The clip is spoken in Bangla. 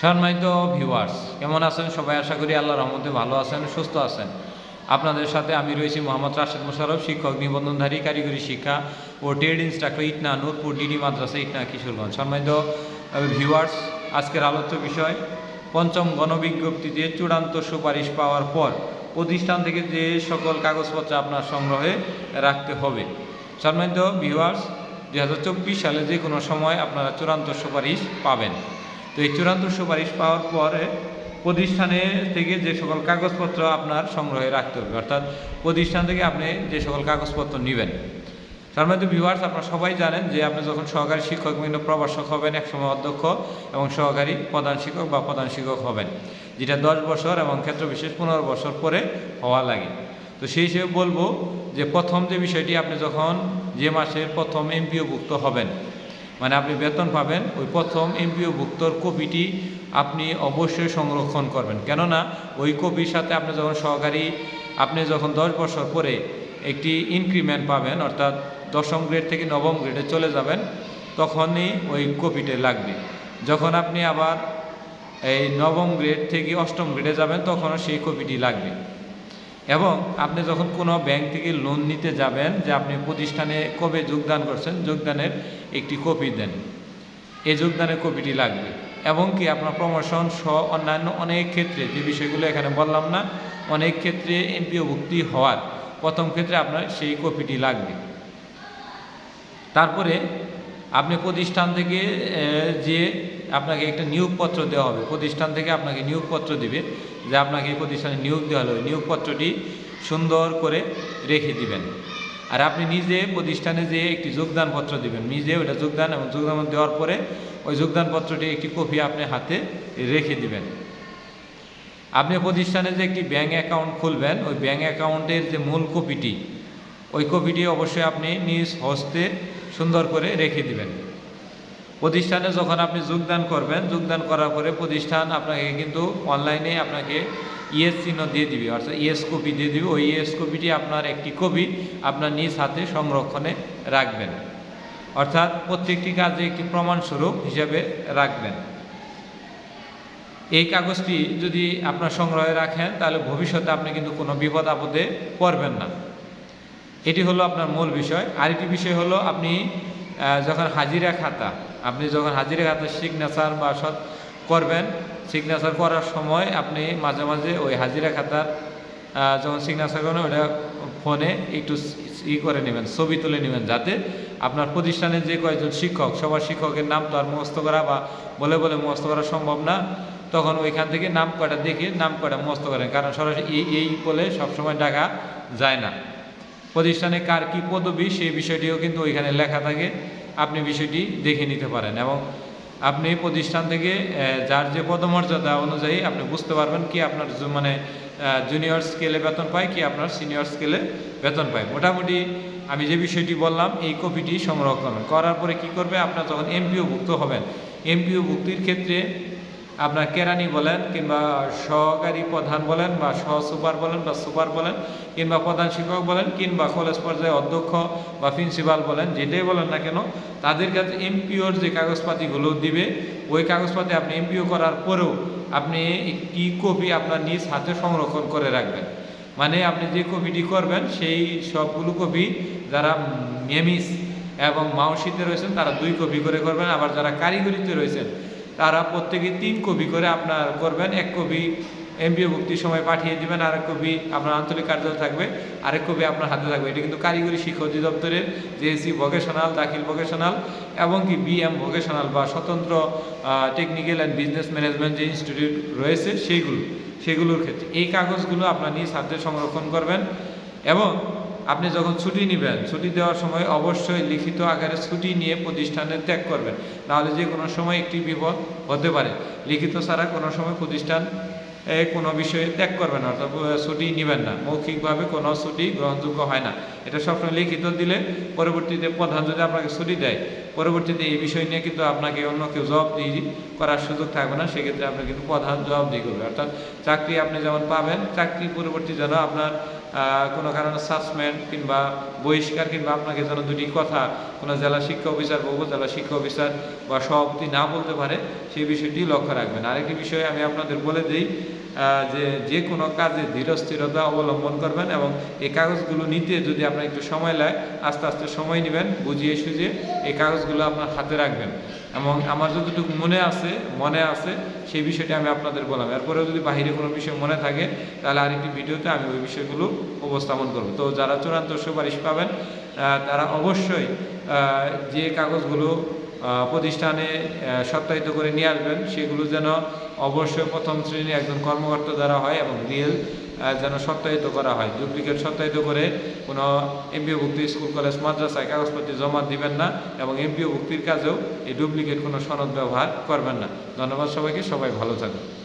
সম্মানিত ভিউয়ার্স কেমন আছেন সবাই? আশা করি আল্লাহর রহমতে ভালো আছেন, সুস্থ আছেন। আপনাদের সাথে আমি রয়েছি মোহাম্মদ রাশেদ মোশারফ শিক্ষক, নিবন্ধনধারী, কারিগরি শিক্ষা ও trade instructor Itna Nurpur, DD মাদ্রাসা, ইটনা কিশোরগঞ্জ। সম্মানিত ভিউয়ার্স আজকের আলোচ্য বিষয়, পঞ্চম গণবিজ্ঞপ্তিতে চূড়ান্ত সুপারিশ পাওয়ার পর প্রতিষ্ঠান থেকে যে সকল কাগজপত্র আপনার সংগ্রহে রাখতে হবে। সম্মানিত ভিউয়ার্স দু হাজার চব্বিশ সালে যে কোনো সময় আপনারা চূড়ান্ত সুপারিশ পাবেন। তো এই চূড়ান্ত সুপারিশ পাওয়ার পরে প্রতিষ্ঠানে থেকে যে সকল কাগজপত্র আপনার সংগ্রহে রাখতে হবে, অর্থাৎ প্রতিষ্ঠান থেকে আপনি যে সকল কাগজপত্র নেবেন। সম্মানিত ভিউয়ার্স আপনারা সবাই জানেন যে আপনি যখন সহকারী শিক্ষক, বিভিন্ন প্রভাষক হবেন, একসময় অধ্যক্ষ এবং সহকারী প্রধান শিক্ষক বা প্রধান শিক্ষক হবেন, যেটা দশ বছর এবং ক্ষেত্র বিশেষ পনেরো বছর পরে হওয়া লাগে। তো সেই হিসেবে বলব যে প্রথম যে বিষয়টি আপনি যখন যে মাসে প্রথম এমপিওভুক্ত হবেন মানে আপনি বেতন পাবেন, ওই প্রথম এমপিও ভুক্তর কপিটি আপনি অবশ্যই সংরক্ষণ করবেন। কেননা, ওই কপির সাথে আপনি যখন সহকারী, আপনি যখন দশ বছর পরে একটি ইনক্রিমেন্ট পাবেন, অর্থাৎ দশম গ্রেড থেকে নবম গ্রেডে চলে যাবেন, তখনই ওই কপিটা লাগবে। যখন আপনি আবার এই নবম গ্রেড থেকে অষ্টম গ্রেডে যাবেন, তখনও সেই কপিটি লাগবে। এবং আপনি যখন কোনো ব্যাংক থেকে লোন নিতে যাবেন, যে আপনি প্রতিষ্ঠানে কবে যোগদান করছেন, যোগদানের একটি কপি দেন। এই যোগদানের কপিটি লাগবে। এবং কি আপনার প্রমোশন সহ অন্যান্য অনেক ক্ষেত্রে, যে বিষয়গুলো এখানে বললাম না, অনেক ক্ষেত্রে এমপিও ভুক্তি হওয়ার প্রথম ক্ষেত্রে আপনার সেই কপিটি লাগবে। তারপরে আপনি প্রতিষ্ঠান থেকে যে আপনাকে একটা নিয়োগপত্র দেওয়া হবে, প্রতিষ্ঠান থেকে আপনাকে নিয়োগপত্র দিবে, যে আপনাকে এই প্রতিষ্ঠানে নিয়োগ দেওয়া ওই নিয়োগপত্রটি সুন্দর করে রেখে দিবেন। আর আপনি নিজে প্রতিষ্ঠানে যে একটি যোগদানপত্র দিবেন, নিজে ওটা যোগদান এবং যোগদান দেওয়ার পরে ওই যোগদানপত্রটি একটি কপি আপনি হাতে রেখে দিবেন। আপনি প্রতিষ্ঠানে যে একটি ব্যাঙ্ক অ্যাকাউন্ট খুলবেন, ওই ব্যাঙ্ক অ্যাকাউন্টের যে মূল কপিটি কপিটি অবশ্যই আপনি নিজ হস্তে সুন্দর করে রেখে দিবেন। প্রতিষ্ঠানে যখন আপনি যোগদান করবেন, যোগদান করার পরে প্রতিষ্ঠান আপনাকে কিন্তু অনলাইনে আপনাকে ইএস চিহ্ন দিয়ে দিবে, অর্থাৎ ইএস কপি দিয়ে দিবে। ওই ইএস কপিটি আপনার একটি কপি আপনার নিজ হাতে সংরক্ষণে রাখবেন। অর্থাৎ প্রত্যেকটি কাজে একটি প্রমাণস্বরূপ হিসাবে রাখবেন। এই কাগজটি যদি আপনার সংগ্রহে রাখেন, তাহলে ভবিষ্যতে আপনি কিন্তু কোনো বিপদ আপদে পড়বেন না। এটি হলো আপনার মূল বিষয়। আরেকটি বিষয় হলো আপনি যখন হাজিরা খাতা, আপনি যখন হাজিরা খাতা সিগনেচার বা সৎ করবেন সিগনেচার করার সময় আপনি মাঝে মাঝে ওই হাজিরা খাতার যখন সিগনেচার করেন ওটা ফোনে একটু ই করে নেবেন, ছবি তুলে নেবেন যাতে আপনার প্রতিষ্ঠানের যে কয়েকজন শিক্ষক, সবার শিক্ষকের নাম তো আর মুখস্থ করা বা বলে বলে মুখস্থ করা সম্ভব না, তখন ওইখান থেকে নাম কটা দেখে নাম কটা মুখস্থ করেন, কারণ সরাসরি এই বলে সবসময় ডাকা যায় না। প্রতিষ্ঠানে কার কী পদবি সেই বিষয়টিও কিন্তু ওইখানে লেখা থাকে। আপনি বিষয়টি দেখে নিতে পারেন এবং আপনি প্রতিষ্ঠান থেকে যার যে পদমর্যাদা অনুযায়ী আপনি বুঝতে পারবেন কি আপনার মানে জুনিয়র স্কেলে বেতন পায়, কি আপনার সিনিয়র স্কেলে বেতন পায়। মোটামুটি আমি যে বিষয়টি বললাম, এই কপিটি সংগ্রহ করবেন করার পরে কি করবে? আপনার যখন এমপিও ভুক্ত হবেন এমপিও ভুক্তির ক্ষেত্রে আপনার কেরানি বলেন কিংবা সহকারী প্রধান বলেন বা সহ সুপার বলেন বা সুপার বলেন কিংবা প্রধান শিক্ষক বলেন কিংবা কলেজ পর্যায়ে অধ্যক্ষ বা প্রিন্সিপাল বলেন, যেটাই বলেন না কেন, তাদের কাছে এমপিওর যে কাগজপাতিগুলো দিবে, ওই কাগজপাতি আপনি এমপিও করার পরেও আপনি একটি কপি আপনার নিজ হাতে সংরক্ষণ করে রাখবেন। মানে আপনি যে কপিটি করবেন, সেই সবগুলো কপি যারা মেমিস এবং মাউসিতে রয়েছেন, তারা দুই কপি করে করবেন। আবার যারা কারিগরিতে রয়েছেন তারা প্রত্যেকে তিন কপি করে আপনার করবেন। এক কপি এমপিও ভুক্তির সময় পাঠিয়ে দিবেন, আরেক কপি আপনার আঞ্চলিক কার্যালয় থাকবে, আরেক কপি আপনার হাতে থাকবে। এটা কিন্তু কারিগরি শিক্ষা অধিদপ্তরের জেএসসি ভোকেশনাল দাখিল ভোকেশনাল এবং কি বিএম ভোকেশনাল বা স্বতন্ত্র টেকনিক্যাল অ্যান্ড বিজনেস ম্যানেজমেন্ট যে ইনস্টিটিউট রয়েছে, সেইগুলো, সেগুলোর ক্ষেত্রে। এই কাগজগুলো আপনার নিজ হাতে সংরক্ষণ করবেন এবং আপনি যখন ছুটি নেবেন, ছুটি দেওয়ার সময় অবশ্যই লিখিত আকারে ছুটি নিয়ে প্রতিষ্ঠানে ত্যাগ করবেন। নাহলে যে কোনো সময় একটি বিপদ হতে পারে। লিখিত ছাড়া কোনো সময় প্রতিষ্ঠান কোনো বিষয়ে ত্যাগ করবেন অর্থাৎ ছুটি নেবেন না। মৌখিকভাবে কোনো ছুটি গ্রহণযোগ্য হয় না। এটা সবসময় লিখিত দিলে পরবর্তীতে প্রধান যদি আপনাকে ছুটি দেয়, পরবর্তীতে এই বিষয় নিয়ে কিন্তু আপনাকে অন্য কেউ জবাবদিহি করার সুযোগ থাকবে না। সেক্ষেত্রে আপনি কিন্তু প্রধান জবাবদিহি করবে। অর্থাৎ, চাকরি আপনি যেমন পাবেন, চাকরি পরবর্তী যেন আপনার কোনো কারণে সাসপেন্ড কিংবা বহিষ্কার কিংবা আপনাকে যেন দুটি কথা কোনো জেলা শিক্ষা অফিসার বলব উপজেলা শিক্ষা অফিসার বা সভাপতি না বলতে পারে, সেই বিষয়টি লক্ষ্য রাখবেন। আরেকটি বিষয়ে আমি আপনাদের বলে দিই যে যে কোনো কাজে ধীরস্থিরতা অবলম্বন করবেন এবং এই কাগজগুলো নিতে যদি আপনার একটু সময় লাগে, আস্তে আস্তে সময় নেবেন, বুঝিয়ে সুঝিয়ে এই কাগজগুলো আপনার হাতে রাখবেন। এবং আমার যতটুকু মনে আছে মনে আছে, সেই বিষয়টি আমি আপনাদের বললাম। এরপরেও যদি বাহিরে কোনো বিষয় মনে থাকে, তাহলে আরেকটি ভিডিওতে আমি ওই বিষয়গুলো উপস্থাপন করব। তো যারা চূড়ান্ত সুপারিশ পাবেন তারা অবশ্যই যে কাগজগুলো প্রতিষ্ঠানে সত্যায়িত করে নিয়ে আসবেন। সেগুলো যেন অবশ্যই প্রথম শ্রেণির একজন কর্মকর্তা দ্বারা হয় এবং রিয়েল যেন সত্যায়িত করা হয়। ডুপ্লিকেট সত্যায়িত করে কোনো এমপিও ভুক্তি স্কুল, কলেজ, মাদ্রাসায় কাগজপত্র জমা দিবেন না এবং এমপিও ভুক্তির কাজেও এই ডুপ্লিকেট কোনো সনদ ব্যবহার করবেন না। ধন্যবাদ সবাইকে, সবাই ভালো থাকুন।